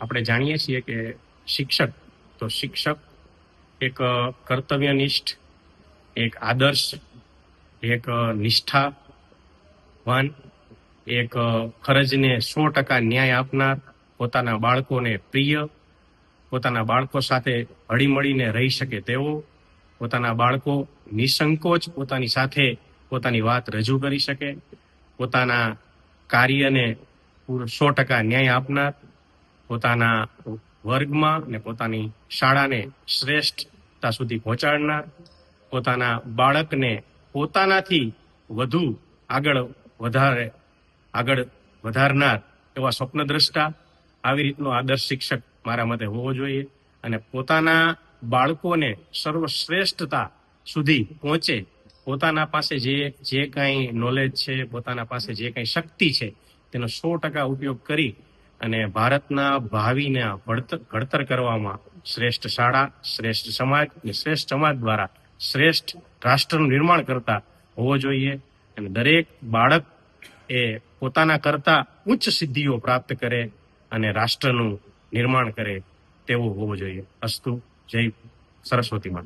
આપણે જાણીએ છીએ કે શિક્ષક, તો શિક્ષક એક કર્તવ્યનિષ્ઠ, એક આદર્શ, એક નિષ્ઠાવાન, એક ફરજને સો ટકા ન્યાય આપનાર, પોતાના બાળકોને પ્રિય, પોતાના બાળકો સાથે હળીમળીને રહી શકે તેવો, પોતાના બાળકો નિસંકોચ પોતાની સાથે પોતાની વાત રજૂ કરી શકે, પોતાના કાર્યને સો ટકા ન્યાય આપનાર પોતાના વર્ગમાં ને પોતાની શાળાને શ્રેષ્ઠતા સુધી પહોંચાડનાર, પોતાના બાળકને પોતાનાથી વધુ આગળ વધારે, આગળ વધારનાર એવા સ્વપ્નદ્રષ્ટા આવી રીતનો આદર્શ શિક્ષક મારા મતે હોવો જોઈએ અને પોતાના બાળકોને સર્વશ્રેષ્ઠતા સુધી પહોંચે. પોતાના પાસે જે જે કાંઈ નોલેજ છે, પોતાના પાસે જે કાંઈ શક્તિ છે, તેનો સો ટકા ઉપયોગ કરી અને ભારતના ભાવિના ઘડતર કરવામાં શ્રેષ્ઠ શાળા, શ્રેષ્ઠ સમાજ અને શ્રેષ્ઠ સમાજ દ્વારા શ્રેષ્ઠ રાષ્ટ્રનું નિર્માણ કરતા હોવો જોઈએ અને દરેક બાળક એ પોતાના કરતા ઉચ્ચ સિદ્ધિઓ પ્રાપ્ત કરે અને રાષ્ટ્રનું નિર્માણ કરે તેવું હોવું જોઈએ. અસ્તુ, જય સરસ્વતી માં